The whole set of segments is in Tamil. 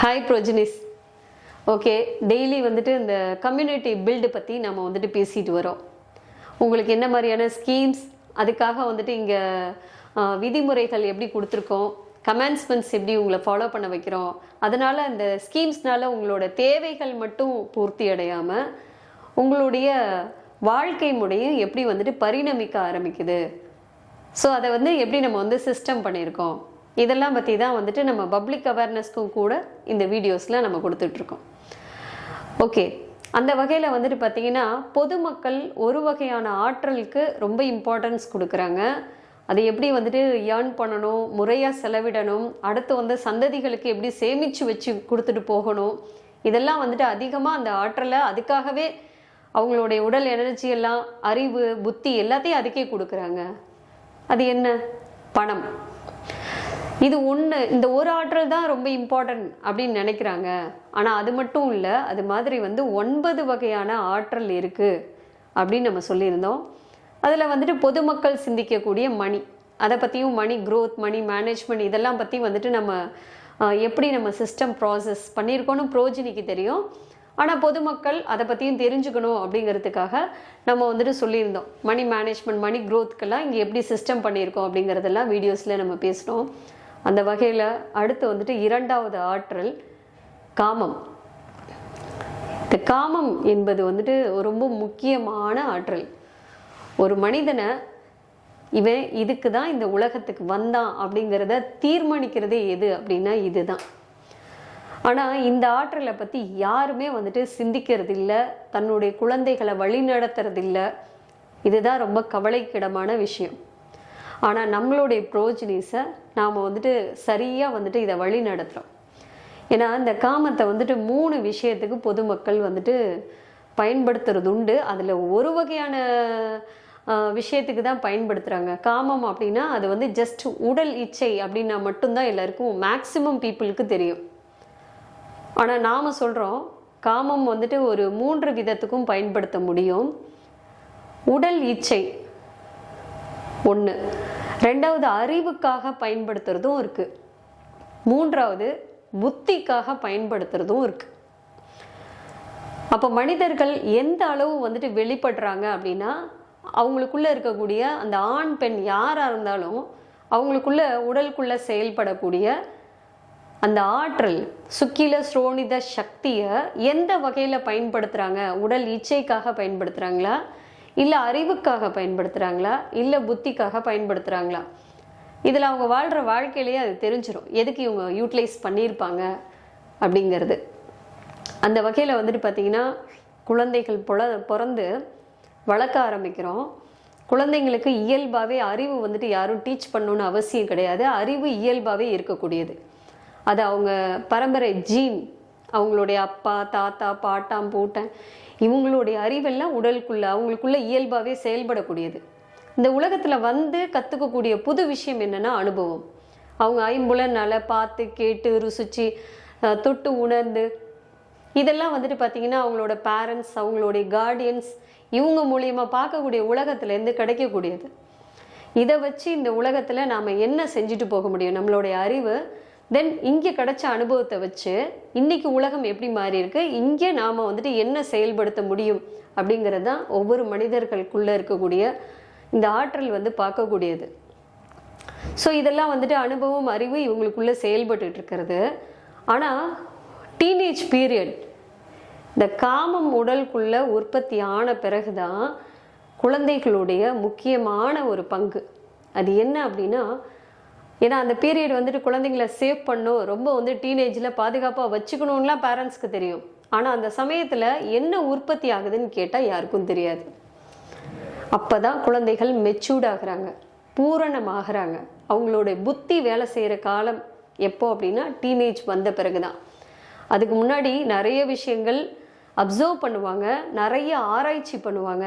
ஹாய் ப்ரோஜினிஸ் ஓகே டெய்லி வந்துட்டு இந்த கம்யூனிட்டி பில்டு பற்றி நம்ம வந்துட்டு பேசிட்டு வரோம். உங்களுக்கு என்ன மாதிரியான ஸ்கீம்ஸ் அதுக்காக வந்துட்டு இங்கே விதிமுறைகள் எப்படி கொடுத்துருக்கோம் கமெண்ட்ஸ்மெண்ட்ஸ் எப்படி உங்களை ஃபாலோ பண்ண வைக்கிறோம் அதனால் அந்த ஸ்கீம்ஸ்னால உங்களோட தேவைகள் மட்டும் பூர்த்தி அடையாமல் உங்களுடைய வாழ்க்கை முறையும் எப்படி வந்துட்டு பரிணமிக்க ஆரம்பிக்குது. ஸோ அதை வந்து எப்படி நம்ம வந்து சிஸ்டம் பண்ணியிருக்கோம்? இதெல்லாம் பற்றி தான் வந்துட்டு நம்ம பப்ளிக் அவேர்னஸ்க்கும் கூட இந்த வீடியோஸில் நம்ம கொடுத்துட்ருக்கோம். ஓகே அந்த வகையில் வந்துட்டு பார்த்தீங்கன்னா பொதுமக்கள் ஒரு வகையான ஆற்றலுக்கு ரொம்ப இம்பார்ட்டன்ஸ் கொடுக்குறாங்க. அது எப்படி வந்துட்டு ஏர்ன் பண்ணணும் முறையாக செலவிடணும் அடுத்து வந்து சந்ததிகளுக்கு எப்படி சேமித்து வச்சு கொடுத்துட்டு போகணும் இதெல்லாம் வந்துட்டு அதிகமாக அந்த ஆற்றலை அதுக்காகவே அவங்களுடைய உடல் எனர்ஜி எல்லாம் அறிவு புத்தி எல்லாத்தையும் அதுக்கே கொடுக்குறாங்க. அது என்ன? பணம். இது ஒன்று இந்த ஒரு ஆற்றல் தான் ரொம்ப இம்பார்ட்டன்ட் அப்படின்னு நினைக்கிறாங்க. ஆனால் அது மட்டும் இல்லை அது மாதிரி வந்து ஒன்பது வகையான ஆற்றல் இருக்குது அப்படின்னு நம்ம சொல்லியிருந்தோம். அதில் வந்துட்டு பொதுமக்கள் சிந்திக்கக்கூடிய மணி அதை பற்றியும் மணி க்ரோத் மணி மேனேஜ்மெண்ட் இதெல்லாம் பற்றி வந்துட்டு நம்ம எப்படி நம்ம சிஸ்டம் ப்ராசஸ் பண்ணியிருக்கோன்னு ப்ரோஜினிக்கு தெரியும். ஆனால் பொதுமக்கள் அதை பற்றியும் தெரிஞ்சுக்கணும் அப்படிங்கிறதுக்காக நம்ம வந்துட்டு சொல்லியிருந்தோம். மணி மேனேஜ்மெண்ட் மணி க்ரோத்துக்கெல்லாம் இங்கே எப்படி சிஸ்டம் பண்ணியிருக்கோம் அப்படிங்கிறதெல்லாம் வீடியோஸில் நம்ம பேசினோம். அந்த வகையில் அடுத்து வந்துட்டு இரண்டாவது ஆற்றல் காமம். இந்த காமம் என்பது வந்துட்டு ரொம்ப முக்கியமான ஆற்றல். ஒரு மனிதனை இவன் இதுக்கு தான் இந்த உலகத்துக்கு வந்தான் அப்படிங்கிறத தீர்மானிக்கிறதே எது அப்படின்னா இதுதான். ஆனால் இந்த ஆற்றலை பற்றி யாருமே வந்துட்டு சிந்திக்கிறது இல்லை தன்னுடைய குழந்தைகளை வழி நடத்துறது இல்லை இதுதான் ரொம்ப கவலைக்கிடமான விஷயம். ஆனால் நம்மளுடைய ப்ரோஜினிஸை நாம் வந்துட்டு சரியாக வந்துட்டு இதை வழி நடத்துகிறோம் ஏன்னா இந்த காமத்தை வந்துட்டு மூணு விஷயத்துக்கு பொதுமக்கள் வந்துட்டு பயன்படுத்துறது உண்டு. அதில் ஒரு வகையான விஷயத்துக்கு தான் பயன்படுத்துகிறாங்க காமம் அப்படின்னா அது வந்து ஜஸ்ட் உடல் இச்சை அப்படின்னா மட்டும்தான் எல்லாருக்கும் மேக்சிமம் பீப்புளுக்கு தெரியும். ஆனால் நாம் சொல்கிறோம் காமம் வந்துட்டு ஒரு மூன்று விதத்துக்கும் பயன்படுத்த முடியும். உடல் இச்சை ஒன்று ரெண்டாவது அறிவுக்காக பயன்படுத்துறதும் இருக்கு. மூன்றாவது புத்திக்காக பயன்படுத்துறதும் இருக்கு. அப்போ மனிதர்கள் எந்த அளவு வந்துட்டு வெளிப்படுறாங்க அப்படின்னா அவங்களுக்குள்ள இருக்கக்கூடிய அந்த ஆண் பெண் யாராக இருந்தாலும் அவங்களுக்குள்ள உடலுக்குள்ள செயல்படக்கூடிய அந்த ஆற்றல் சுக்கில ஸ்ரோனித சக்தியை எந்த வகையில் பயன்படுத்துகிறாங்க உடல் இச்சைக்காக பயன்படுத்துகிறாங்களா இல்லை அறிவுக்காக பயன்படுத்துகிறாங்களா இல்லை புத்திக்காக பயன்படுத்துகிறாங்களா இதில் அவங்க வாழ்கிற வாழ்க்கையிலேயே அது தெரிஞ்சிடும் எதுக்கு இவங்க யூட்டிலைஸ் பண்ணியிருப்பாங்க அப்படிங்கிறது. அந்த வகையில் வந்துட்டு பார்த்தீங்கன்னா குழந்தைகள் பொல பிறந்து வளர்க்க ஆரம்பிக்கிறோம். குழந்தைங்களுக்கு இயல்பாகவே அறிவு வந்துட்டு யாரும் டீச் பண்ணணும்னு அவசியம் கிடையாது. அறிவு இயல்பாகவே இருக்கக்கூடியது. அது அவங்க பரம்பரை ஜீன் அவங்களுடைய அப்பா தாத்தா பாட்டாம் பூட்டன் இவங்களுடைய அறிவெல்லாம் உடலுக்குள்ளே அவங்களுக்குள்ள இயல்பாகவே செயல்படக்கூடியது. இந்த உலகத்தில் வந்து கற்றுக்கக்கூடிய புது விஷயம் என்னன்னா அனுபவம். அவங்க ஐம்புலனால் பார்த்து கேட்டு ருசிச்சு தொட்டு உணர்ந்து இதெல்லாம் வந்துட்டு பார்த்தீங்கன்னா அவங்களோட பேரண்ட்ஸ் அவங்களுடைய கார்டியன்ஸ் இவங்க மூலியமாக பார்க்கக்கூடிய உலகத்துலேருந்து கிடைக்கக்கூடியது. இதை வச்சு இந்த உலகத்தில் நாம் என்ன செஞ்சுட்டு போக முடியும்? நம்மளுடைய அறிவு தென் இங்கே கிடைச்ச அனுபவத்தை வச்சு இன்னைக்கு உலகம் எப்படி மாறி இருக்கு? இங்கே நாம் வந்துட்டு என்ன செயல்படுத்த முடியும்? அப்படிங்கிறது தான் ஒவ்வொரு மனிதர்களுக்குள்ளே இருக்கக்கூடிய இந்த ஆற்றல் வந்து பார்க்கக்கூடியது. ஸோ இதெல்லாம் வந்துட்டு அனுபவம் அறிவு இவங்களுக்குள்ளே செயல்பட்டு இருக்கிறது. ஆனால் டீனேஜ் பீரியட் இந்த காமம் உடலுக்குள்ளே உற்பத்தி ஆன பிறகுதான் குழந்தைகளுடைய முக்கியமான ஒரு பங்கு. அது என்ன அப்படின்னா ஏன்னா அந்த பீரியட் வந்துட்டு குழந்தைங்கள சேவ் பண்ணும். ரொம்ப வந்து டீனேஜில் பாதுகாப்பாக வச்சுக்கணும்லாம் பேரண்ட்ஸ்க்கு தெரியும். ஆனால் அந்த சமயத்தில் என்ன உற்பத்தி ஆகுதுன்னு கேட்டால் யாருக்கும் தெரியாது. அப்போ தான் குழந்தைகள் மெச்சூர்ட் ஆகிறாங்க. பூரணமாகறாங்க. அவங்களுடைய புத்தி வேலை செய்கிற காலம் எப்போ அப்படின்னா டீனேஜ் வந்த பிறகு தான் அதுக்கு முன்னாடி நிறைய விஷயங்கள் அப்சர்வ் பண்ணுவாங்க. நிறைய ஆராய்ச்சி பண்ணுவாங்க.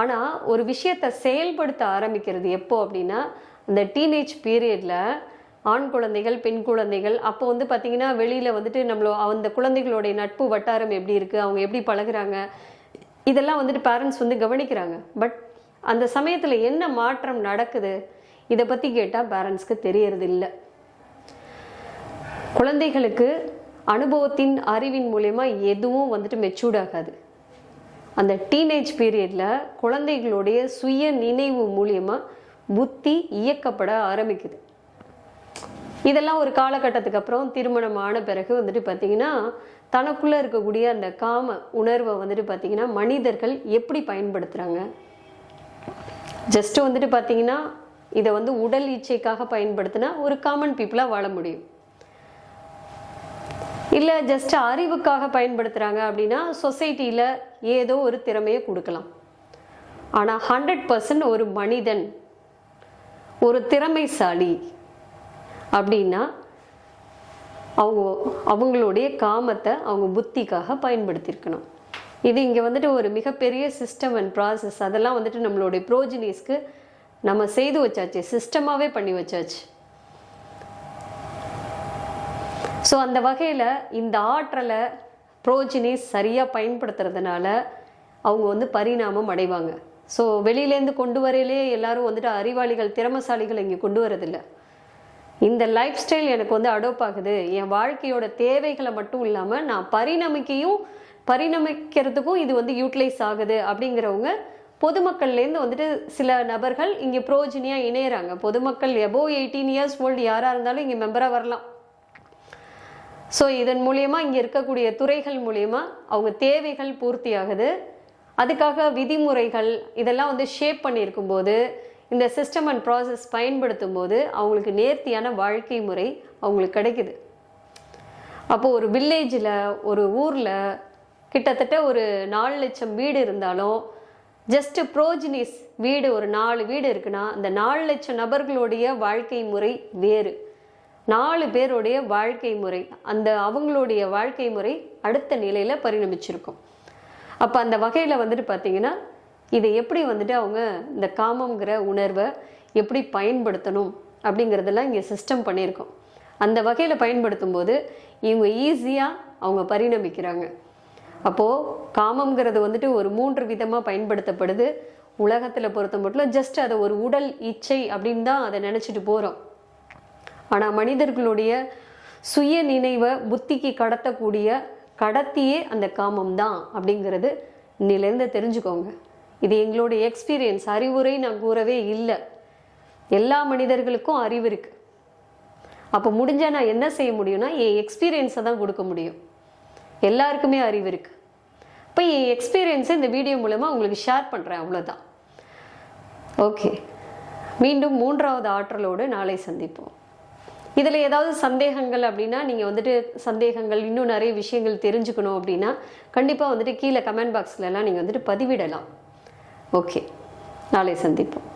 ஆனால் ஒரு விஷயத்தை செயல்படுத்த ஆரம்பிக்கிறது எப்போ அப்படின்னா இந்த டீனேஜ் பீரியடில் ஆண் குழந்தைகள் பெண் குழந்தைகள் அப்போ வந்து பார்த்தீங்கன்னா வெளியில் வந்துட்டு நம்மளோ அந்த குழந்தைகளுடைய நட்பு வட்டாரம் எப்படி இருக்குது அவங்க எப்படி பழகுறாங்க இதெல்லாம் வந்துட்டு பேரண்ட்ஸ் வந்து கவனிக்கிறாங்க. பட் அந்த சமயத்தில் என்ன மாற்றம் நடக்குது இதை பற்றி கேட்டால் பேரண்ட்ஸ்க்கு தெரியறது இல்லை குழந்தைகளுக்கு அனுபவத்தின் அறிவின் மூலயமா எதுவும் வந்துட்டு மெச்சூர்ட் ஆகாது. அந்த டீனேஜ் பீரியடில் குழந்தைகளுடைய சுய நினைவு மூலியமாக புத்தி இயக்கப்பட ஆரம்பிக்குது. இதெல்லாம் ஒரு காலகட்டத்துக்கு அப்புறம் திருமணம் ஆன பிறகு வந்துட்டு பார்த்தீங்கன்னா தனக்குள்ள இருக்கக்கூடிய அந்த காம உணர்வை வந்துட்டு பார்த்தீங்கன்னா மனிதர்கள் எப்படி பயன்படுத்துகிறாங்க ஜஸ்ட் வந்துட்டு பார்த்தீங்கன்னா இதை வந்து உடல் இச்சைக்காக பயன்படுத்தினா ஒரு காமன் பீப்புளாக வாழ முடியும். இல்லை ஜஸ்ட் அறிவுக்காக பயன்படுத்துகிறாங்க அப்படின்னா சொசைட்டியில் ஏதோ ஒரு திறமையை கொடுக்கலாம். ஆனால் ஹண்ட்ரட் பர்சன்ட் ஒரு மனிதன் ஒரு திறமைசாலி அப்படின்னா அவங்க அவங்களுடைய காமத்தை அவங்க புத்திக்காக பயன்படுத்தியிருக்கணும். இது இங்கே வந்துட்டு ஒரு மிகப்பெரிய சிஸ்டம் அண்ட் ப்ராசஸ் அதெல்லாம் வந்துட்டு நம்மளுடைய ப்ரோஜினிஸ்க்கு நம்ம செய்து வச்சாச்சு. சிஸ்டமாகவே பண்ணி வச்சாச்சு. ஸோ அந்த வகையில் இந்த ஆற்றலை ப்ரோஜினிஸ் சரியாக பயன்படுத்துறதுனால அவங்க வந்து பரிணாமம் அடைவாங்க. ஸோ வெளியிலேருந்து கொண்டு வரையிலே எல்லாரும் வந்துட்டு அறிவாளிகள் திறமசாலிகள் இங்கே கொண்டு வரதில்லை. இந்த லைஃப் ஸ்டைல் எனக்கு வந்து அடோப் ஆகுது. என் வாழ்க்கையோட தேவைகளை மட்டும் இல்லாமல் நான் பரிணமிக்கையும் பரிணமிக்கிறதுக்கும் இது வந்து யூட்டிலைஸ் ஆகுது அப்படிங்கிறவங்க பொதுமக்கள்லேருந்து வந்துட்டு சில நபர்கள் இங்கே ப்ரோஜினியாக இணையறாங்க. பொதுமக்கள் எபோ எயிட்டீன் இயர்ஸ் ஓல்டு யாராக இருந்தாலும் இங்கே மெம்பராக வரலாம். ஸோ இதன் மூலயமா இங்கே இருக்கக்கூடிய துறைகள் மூலயமா அவங்க தேவைகள் பூர்த்தி ஆகுது அதுக்காக விதிமுறைகள் இதெல்லாம் வந்து ஷேப் பண்ணியிருக்கும் போது இந்த சிஸ்டம் அண்ட் ப்ராசஸ் பயன்படுத்தும் போது அவங்களுக்கு நேர்த்தியான வாழ்க்கை முறை அவங்களுக்கு கிடைக்குது. அப்போது ஒரு வில்லேஜில் ஒரு ஊரில் கிட்டத்தட்ட ஒரு நாலு லட்சம் வீடு இருந்தாலும் ஜஸ்ட் ப்ரோஜினிஸ் வீடு ஒரு நாலு வீடு இருக்குன்னா அந்த நாலு லட்சம் நபர்களுடைய வாழ்க்கை முறை வேறு. நாலு பேருடைய வாழ்க்கை முறை அந்த அவங்களுடைய வாழ்க்கை முறை அடுத்த நிலையில் பரிணமிச்சிருக்கும். அப்போ அந்த வகையில் வந்துட்டு பார்த்தீங்கன்னா இதை எப்படி வந்துட்டு அவங்க இந்த காமங்கிற உணர்வை எப்படி பயன்படுத்தணும் அப்படிங்கிறதெல்லாம் இங்கே சிஸ்டம் பண்ணியிருக்கோம். அந்த வகையில் பயன்படுத்தும் போது இவங்க ஈஸியாக அவங்க பரிணமிக்கிறாங்க. அப்போது காமம்ங்கிறது வந்துட்டு ஒரு மூன்று விதமாக பயன்படுத்தப்படுது. உலகத்தில் பொறுத்த மட்டும் ஜஸ்ட் அதை ஒரு உடல் இச்சை அப்படின்னு தான் அதை நினச்சிட்டு போகிறோம் ஆனால் மனிதர்களுடைய சுய நினைவை புத்திக்கு கடத்தக்கூடிய கடத்தியே அந்த காமம் தான் அப்படிங்கிறது இன்னிலேருந்து தெரிஞ்சுக்கோங்க. இது எங்களுடைய எக்ஸ்பீரியன்ஸ் அறிவுரை நான் கூறவே இல்லை. எல்லா மனிதர்களுக்கும் அறிவு இருக்கு. அப்போ முடிஞ்சா நான் என்ன செய்ய முடியும்னா என் எக்ஸ்பீரியன்ஸை தான் கொடுக்க முடியும். எல்லாருக்குமே அறிவு இருக்கு. இப்போ என் எக்ஸ்பீரியன்ஸை இந்த வீடியோ மூலமாக உங்களுக்கு ஷேர் பண்ணுறேன் அவ்வளோதான் ஓகே மீண்டும் மூன்றாவது ஆற்றலோடு நாளை சந்திப்போம். இதில் ஏதாவது சந்தேகங்கள் அப்படின்னா நீங்கள் வந்துட்டு சந்தேகங்கள் இன்னும் நிறைய விஷயங்கள் தெரிஞ்சுக்கணும் அப்படின்னா கண்டிப்பாக வந்துட்டு கீழே கமெண்ட் பாக்ஸ்லலாம் நீங்கள் வந்துட்டு பதிவிடலாம். ஓகே நாளை சந்திப்போம்.